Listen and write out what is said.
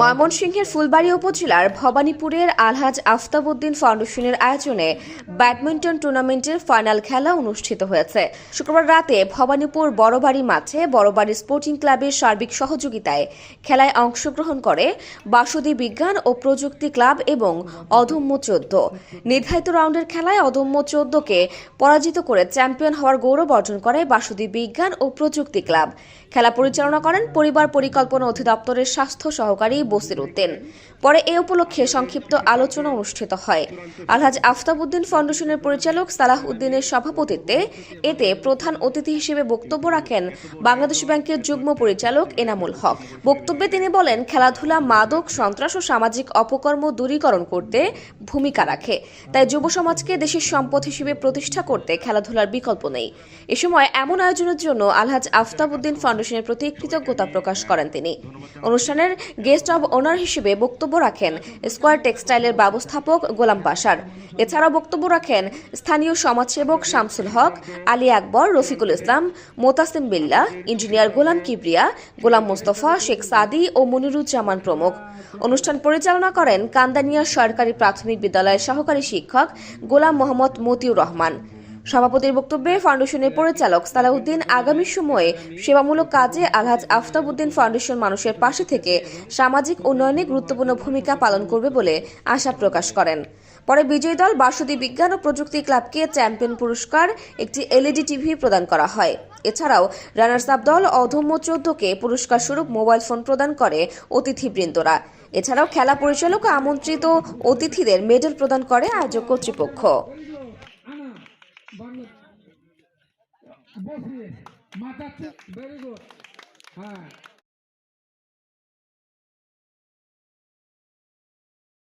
ময়মনসিংহের ফুলবাড়ি উপজেলার ভবানীপুরের আলহাজ আফতাবউদ্দিন ফাউন্ডেশনের আয়োজনে ব্যাডমিন্টন টুর্নামেন্টের ফাইনাল খেলা অনুষ্ঠিত হয়েছে। শুক্রবার রাতে ভবানীপুর বড়বাড়ি মাঠে বড়বাড়ি স্পোর্টিং ক্লাবের সার্বিক সহযোগিতায় খেলায় অংশগ্রহণ করে বাসুদী বিজ্ঞান ও প্রযুক্তি ক্লাব এবং অধম্য চোদ্দ। নির্ধারিত রাউন্ডের খেলায় অদম্য চোদ্দকে পরাজিত করে চ্যাম্পিয়ন হওয়ার গৌরব অর্জন করে বাসুদী বিজ্ঞান ও প্রযুক্তি ক্লাব। খেলা পরিচালনা করেন পরিবার পরিকল্পনা অধিদপ্তরের স্বাস্থ্য সহকারী বসির উদ্দিন। পরে এ উপলক্ষে সংক্ষিপ্ত আলোচনা অনুষ্ঠিত হয়। আলহাজ আফতাবউদ্দিন ফাউন্ডেশনের পরিচালক সালাহ উদ্দিনের সভাপতিত্বে এতে প্রধান অতিথি হিসেবে বক্তব্য রাখেন বাংলাদেশ ব্যাংকের যুগ্ম পরিচালক এনামুল হক। বক্তব্যে তিনি বলেন, খেলাধুলা, মাদক, সন্ত্রাস ও সামাজিক অপকর্ম দূরীকরণ করতে ভূমিকা রাখে। তাই যুব সমাজকে দেশের সম্পদ হিসেবে প্রতিষ্ঠা করতে খেলাধুলার বিকল্প নেই। এ সময় এমন আয়োজনের জন্য আলহাজ আফতাবউদ্দিন ফাউন্ডেশনের প্রতি কৃতজ্ঞতা প্রকাশ করেন তিনি। অনুষ্ঠানের গেস্ট অব অনার হিসেবে বক্তব্য রাখেন স্কোয়ার টেক্সটাইলের ব্যবস্থাপক গোলাম বাসার এছাড়াও বক্তব্য রাখেন স্থানীয় সমাজসেবক শামসুল হক, আলী আকবর, রফিকুল ইসলাম, মোতাসিম বিল্লাহ ইঞ্জিনিয়ার গোলাম কিবরিয়া, গোলাম মোস্তফা, শেখ সাদি ও মনিরুজ্জামান প্রমুখ। অনুষ্ঠান পরিচালনা করেন কান্দানিয়া সরকারি প্রাথমিক বিদ্যালয়ের সহকারী শিক্ষক গোলাম মোহাম্মদ মতিউর রহমান। সভাপতির বক্তব্যে ফাউন্ডেশনের পরিচালক সালাউদ্দিন আগামী সময়ে সেবামূলক কাজে আলহাজ আফতাবউদ্দিন ফাউন্ডেশন মানুষের পাশে থেকে সামাজিক উন্নয়নে গুরুত্বপূর্ণ ভূমিকা পালন করবে বলে আশা প্রকাশ করেন। পরে বিজয়ী দল বাসুদী বিজ্ঞান ও প্রযুক্তি ক্লাবকে চ্যাম্পিয়ন পুরস্কার, একটি এলইডি টিভি প্রদান করা হয়। এছাড়াও রানার্স আপ দল অধম্য চোদ্দকে পুরস্কার স্বরূপ মোবাইল ফোন প্রদান করে অতিথিবৃন্দরা। এছাড়াও খেলা পরিচালক আমন্ত্রিত অতিথিদের মেডেল প্রদান করে আয়োজক কর্তৃপক্ষ। বসিয়ে। মাথা ভেরি গুড হ্যাঁ।